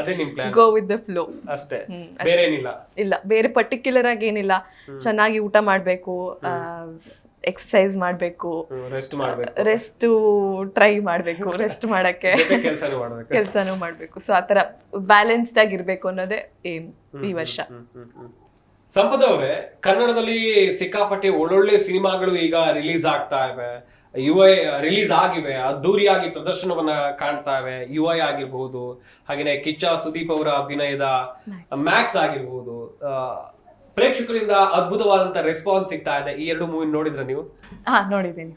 ಅದೇ ನಿಮ್ plan go with the flow ಅಷ್ಟೇ. ಬೇರೆ ಏನಿಲ್ಲ ಇಲ್ಲ ಬೇರೆ ಪರ್ಟಿಕ್ಯುಲರ್ ಆಗಿ ಏನಿಲ್ಲ. ಚೆನ್ನಾಗಿ ಊಟ ಮಾಡಬೇಕು ಎಕ್ಸಸೈಸ್ ಮಾಡಬೇಕು. ರೆಸ್ಟ್ ಮಾಡಬೇಕು. ರೆಸ್ಟ್ ಟ್ರೈ ಮಾಡಬೇಕು ರೆಸ್ಟ್ ಮಾಡಕ್ಕೆ. ಕೆಲಸನೂ ಮಾಡ್ಬೇಕು. ಕೆಲಸನೂ ಮಾಡಬೇಕು. ಸೊ ಆ ಬ್ಯಾಲೆನ್ಸ್ಡ್ ಬ್ಯಾಲೆನ್ಸ್ಡ್ ಇರಬೇಕು ಅನ್ನೋದೇ ಏಮ್ ಈ ವರ್ಷ. ಸಂಪದ ಅವರೇ ಕನ್ನಡದಲ್ಲಿ ಸಿಕ್ಕಾಪಟ್ಟೆ ಒಳ್ಳೊಳ್ಳೆ ಸಿನಿಮಾಗಳು ಈಗ ರಿಲೀಸ್ ಆಗ್ತಾ ಇವೆ. ಯು ಐ ರಿಲೀಸ್ ಆಗಿವೆ ಅದ್ದೂರಿಯಾಗಿ ಪ್ರದರ್ಶನವನ್ನ ಕಾಣ್ತಾ ಇವೆ ಯು ಐ ಆಗಿರ್ಬಹುದು ಹಾಗೇನೆ ಕಿಚ್ಚ ಸುದೀಪ್ ಅವರ ಅಭಿನಯದ ಮ್ಯಾಕ್ಸ್ ಆಗಿರ್ಬಹುದು ಪ್ರೇಕ್ಷಕರಿಂದ ಅದ್ಭುತವಾದಂತ ರೆಸ್ಪಾನ್ಸ್ ಸಿಗ್ತಾ ಇದೆ. ಈ ಎರಡು ಮೂವಿ ನೋಡಿದ್ರ ನೀವು? ಹಾ ನೋಡಿದ್ದೀನಿ.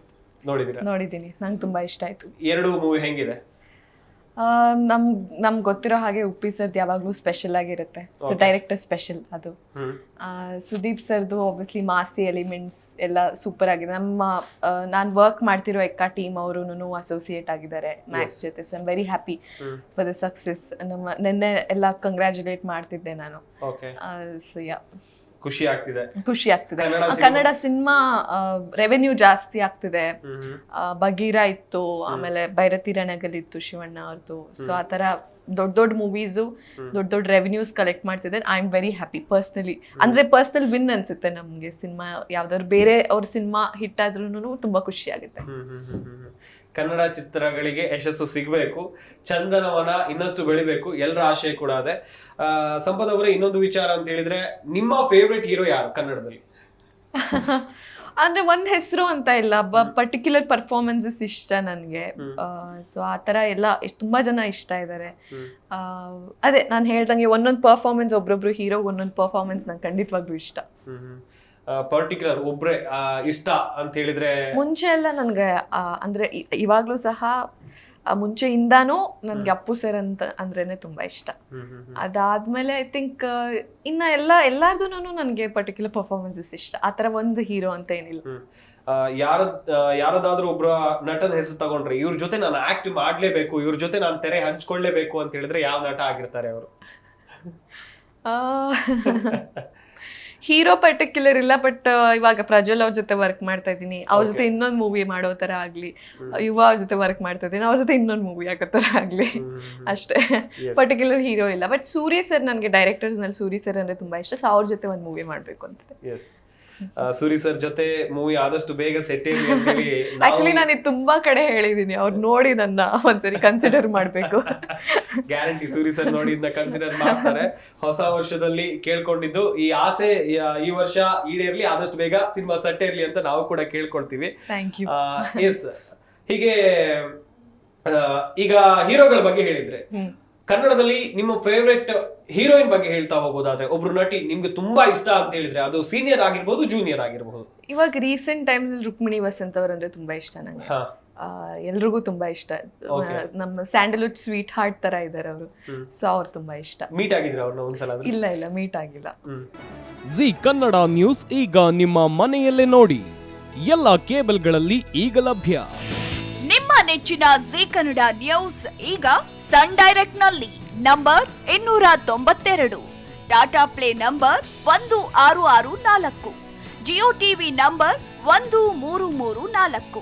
ನೋಡಿದಿರ ನೋಡಿದ್ದೀನಿ. ನಂಗೆ ತುಂಬಾ ಇಷ್ಟ ಆಯ್ತು. ಎರಡು ಮೂವಿ ಹೆಂಗಿದೆ? ನಮ್ ನಮ್ ಗೊತ್ತಿರೋ ಹಾಗೆ ಉಪ್ಪಿ ಸರ್ದು ಯಾವಾಗಲೂ ಸ್ಪೆಷಲ್ ಆಗಿರುತ್ತೆ. ಸೊ ಡೈರೆಕ್ಟರ್ ಸ್ಪೆಷಲ್ ಅದು. ಸುದೀಪ್ ಸರ್ದು ಆಬ್ವಿಯಸ್ಲಿ ಮಾಸಿ ಎಲಿಮೆಂಟ್ಸ್ ಎಲ್ಲ ಸೂಪರ್ ಆಗಿದೆ. ನಮ್ಮ ನಾನು ವರ್ಕ್ ಮಾಡ್ತಿರೋ ಎಕ್ಕ ಟೀಮ್ ಅವರು ಅಸೋಸಿಯೇಟ್ ಆಗಿದ್ದಾರೆ ಮ್ಯಾಕ್ಸ್ ಜೊತೆ. So I'm very happy for the success ನಮ್ಮ ನಿನ್ನೆ ಎಲ್ಲ ಕಂಗ್ರ್ಯಾಚುಲೇಟ್ ಮಾಡ್ತಿದ್ದೆ ನಾನು. ಸೊ ಯಾ ಖುಷಿ ಆಗ್ತಿದೆ. ಖುಷಿ ಆಗ್ತಿದೆ. ಕನ್ನಡ ಸಿನಿಮಾ. ರೆವೆನ್ಯೂ ಜಾಸ್ತಿ ಆಗ್ತಿದೆ. ಬಗೀರ ಇತ್ತು ಆಮೇಲೆ ಭೈರತಿ ರಣಗಲ್ ಇತ್ತು ಶಿವಣ್ಣ ಅವ್ರದ್ದು ಸೊ ಆ ತರ ದೊಡ್ಡ ದೊಡ್ಡ ಮೂವೀಸು ದೊಡ್ಡ ದೊಡ್ಡ ರೆವೆನ್ಯೂಸ್ ಕಲೆಕ್ಟ್ ಮಾಡ್ತಿದೆ. I am very happy personally ಅಂದ್ರೆ ಪರ್ಸ್ನಲ್ ವಿನ್ ಅನ್ಸುತ್ತೆ ನಮ್ಗೆ ಸಿನಿಮಾ ಯಾವ್ದಾದ್ರು ಬೇರೆ ಅವ್ರ ಸಿನಿಮಾ ಹಿಟ್ ಆದ್ರೂ ತುಂಬಾ ಖುಷಿ ಆಗುತ್ತೆ. ಕನ್ನಡ ಚಿತ್ರಗಳಿಗೆ ಯಶಸ್ಸು ಸಿಗಬೇಕು ಚಂದನವನ ಇನ್ನಷ್ಟು ಬೆಳಿಬೇಕು ಎಲ್ಲರ ಆಶಯ ಕೂಡ ಅದೇ. ಆ, ಸಂಪತ್ ಅವರೇ ಇನ್ನೊಂದು ವಿಚಾರ ಅಂತ ಹೇಳಿದ್ರೆ ನಿಮ್ಮ ಫೇವ್ರೆಟ್ ಹೀರೋ ಯಾರು ಕನ್ನಡದಲ್ಲಿ? ಅಂದ್ರೆ ಒಂದ್ ಹೆಸರು ಅಂತ ಇಲ್ಲ ಪರ್ಟಿಕ್ಯುಲರ್ ಪರ್ಫಾರ್ಮೆನ್ಸಸ್ ಇಷ್ಟ ನನ್ಗೆ. ಸೊ ಆ ಥರ ಎಲ್ಲ ತುಂಬಾ ಜನ ಇಷ್ಟ ಇದ್ದಾರೆ. ಅದೇ ನಾನು ಹೇಳ್ದಂಗೆ ಒಂದೊಂದು ಪರ್ಫಾರ್ಮೆನ್ಸ್ ಒಬ್ಬೊಬ್ರು ಹೀರೋ ಒಂದೊಂದು ಪರ್ಫಾರ್ಮೆನ್ಸ್ ನಂಗೆ ಖಂಡಿತವಾಗ್ಲೂ ಇಷ್ಟ. ಪರ್ಟಿಕ್ಯುಲರ್ ಒಬ್ರೆ ಇಷ್ಟ ಅಂತ ಹೇಳಿದ್ರೆ? ಮುಂಚೆ ಎಲ್ಲ ನನ್ಗೆ ಅಂದ್ರೆ ಇವಾಗ್ಲೂ ಸಹ ಮುಂಚೆಯಿಂದಾನು ನನ್ಗೆ ಅಪ್ಪು ಸರ್ ಅಂತ ಅಂದ್ರೇನೆ ತುಂಬಾ ಇಷ್ಟ. ಅದಾದ್ಮೇಲೆ ಐ ಥಿಂಕ್ ಇನ್ನ ಎಲ್ಲ ಎಲ್ಲಾರ್ದು ನನಗೆ ಪರ್ಟಿಕ್ಯುಲರ್ ಪರ್ಫಾರ್ಮೆನ್ಸಸ್ ಇಷ್ಟ. ಆತರ ಒಂದು ಹೀರೋ ಅಂತ ಏನಿಲ್ಲ. ಯಾರ ಯಾರದಾದ್ರೂ ಒಬ್ರ ನಟನ ಹೆಸರು ತಗೊಂಡ್ರೆ ಇವ್ರ ಜೊತೆ ನಾನು ಆಕ್ಟ್ ಮಾಡ್ಲೇಬೇಕು ಇವ್ರ ಜೊತೆ ನಾನು ತೆರೆ ಹಂಚ್ಕೊಳ್ಳೇಬೇಕು ಅಂತ ಹೇಳಿದ್ರೆ ಯಾವ ನಟ ಆಗಿರ್ತಾರೆ ಅವರು? ಹೀರೋ ಪರ್ಟಿಕ್ಯುಲರ್ ಇಲ್ಲ ಬಟ್ ಇವಾಗ ಪ್ರಜ್ವಲ್ ಅವ್ರ ಜೊತೆ ವರ್ಕ್ ಮಾಡ್ತಾ ಇದ್ದೀನಿ. ಅವ್ರ ಜೊತೆ ಇನ್ನೊಂದು ಮೂವಿ ಮಾಡೋ ತರ ಆಗ್ಲಿ. ಯುವ ಅವ್ರ ಜೊತೆ ವರ್ಕ್ ಮಾಡ್ತಾ ಇದ್ದೀನಿ. ಅವ್ರ ಜೊತೆ ಇನ್ನೊಂದು ಮೂವಿ ಆಗೋ ತರ ಆಗ್ಲಿ. ಅಷ್ಟೇ. ಪರ್ಟಿಕ್ಯುಲರ್ ಹೀರೋ ಇಲ್ಲ ಬಟ್ ಸೂರ್ಯ ಸರ್ ನನಗೆ ಡೈರೆಕ್ಟರ್ಸ್ನಲ್ಲಿ ಸೂರ್ಯ ಸರ್ ಅಂದ್ರೆ ತುಂಬಾ ಇಷ್ಟ. ಸೊ ಅವ್ರ ಜೊತೆ ಒಂದು ಮೂವಿ ಮಾಡ್ಬೇಕು ಅಂತ. ಸೂರಿ ಸರ್ ಜೊತೆ ಮೂವಿ ಆದಷ್ಟು ಬೇಗ ಸೆಟ್ ಆಕ್ಚುಲಿ ನಾನು ತುಂಬಾ ಕಡೆ ಹೇಳಿದೀನಿ. ಅವ್ರು ನೋಡಿ ನನ್ನ ಒಂದ್ಸರಿ ಕನ್ಸಿಡರ್ ಮಾಡ್ಬೇಕು. ಗ್ಯಾರಂಟಿ ಸೂರಿ ಸರ್ ನೋಡಿ ಇದನ್ನ ಕನ್ಸಿಡರ್ ಮಾಡ್ತಾರೆ. ಹೊಸ ವರ್ಷದಲ್ಲಿ ಕೇಳ್ಕೊಂಡಿದ್ದು. ಈ ಆಸೆ ಈ- ವರ್ಷ ಈಡೇರ್ಲಿ ಆದಷ್ಟು ಬೇಗ ಸಿನಿಮಾ ಸೆಟ್ ಇರ್ಲಿ ಅಂತ ನಾವು ಕೂಡ ಕೇಳ್ಕೊಳ್ತೀವಿ. ಎಸ್ ಹೀಗೆ ಈಗ ಹೀರೋಗಳ ಬಗ್ಗೆ ಹೇಳಿದ್ರೆ ಕನ್ನಡದಲ್ಲಿ ನಿಮ್ಮ ಫೇವ್ರೆಟ್ ಹೀರೋಯಿನ್ ಬಗ್ಗೆ ಹೇಳ್ತಾ ಹೋಗೋದಾದ್ರೆ ಒಬ್ರು ನಟಿ ನಿಮ್ಗೆ ತುಂಬಾ ಇಷ್ಟ ಅಂತ ಹೇಳಿದ್ರೆ ಅದು ಸೀನಿಯರ್ ಆಗಿರ್ಬೋದು ಜೂನಿಯರ್ ಆಗಿರ್ಬಹುದು ಇವಾಗ ರೀಸೆಂಟ್ ಟೈಮ್ ರುಕ್ಮಿಣಿ ವಸಂತ್ ಅವರಂದ್ರೆ ತುಂಬಾ ಇಷ್ಟ ನಂಗೆ. ಎಲ್ರಿಗೂ ತುಂಬಾ ಇಷ್ಟ. ನಮ್ಮ ಸ್ಯಾಂಡಲ್ವುಡ್ ಸ್ವೀಟ್ ಹಾರ್ಟ್ ತರ ಇದ್ದಾರೆ ಅವರು. ಸೊ ಅವ್ರು ತುಂಬಾ ಇಷ್ಟ. ಮೀಟ್ ಆಗಿದ್ರೆ ಅವ್ರನ್ನ ಒಂದ್ಸಲ ಆದ್ರೆ? ಇಲ್ಲ ಇಲ್ಲ ಮೀಟ್ ಆಗಿಲ್ಲ. ಜಿ ಕನ್ನಡ ನ್ಯೂಸ್ ಈಗ ನಿಮ್ಮ ಮನೆಯಲ್ಲೇ ನೋಡಿ. ಎಲ್ಲ ಕೇಬಲ್ಗಳಲ್ಲಿ ಈಗ ಲಭ್ಯ. ನಿಮ್ಮ ನೆಚ್ಚಿನ ಜಿ ಕನ್ನಡ ನ್ಯೂಸ್ ಈಗ ಸನ್ ಡೈರೆಕ್ಟ್ನಲ್ಲಿ ನಂಬರ್ ಇನ್ನೂರ ತೊಂಬತ್ತೆರಡು. ಟಾಟಾ ಪ್ಲೇ ನಂಬರ್ ಒಂದು ಆರು ಆರು ನಾಲ್ಕು. ಜಿಯೋ ಟಿವಿ ನಂಬರ್ ಒಂದು ಮೂರು ಮೂರು ನಾಲ್ಕು.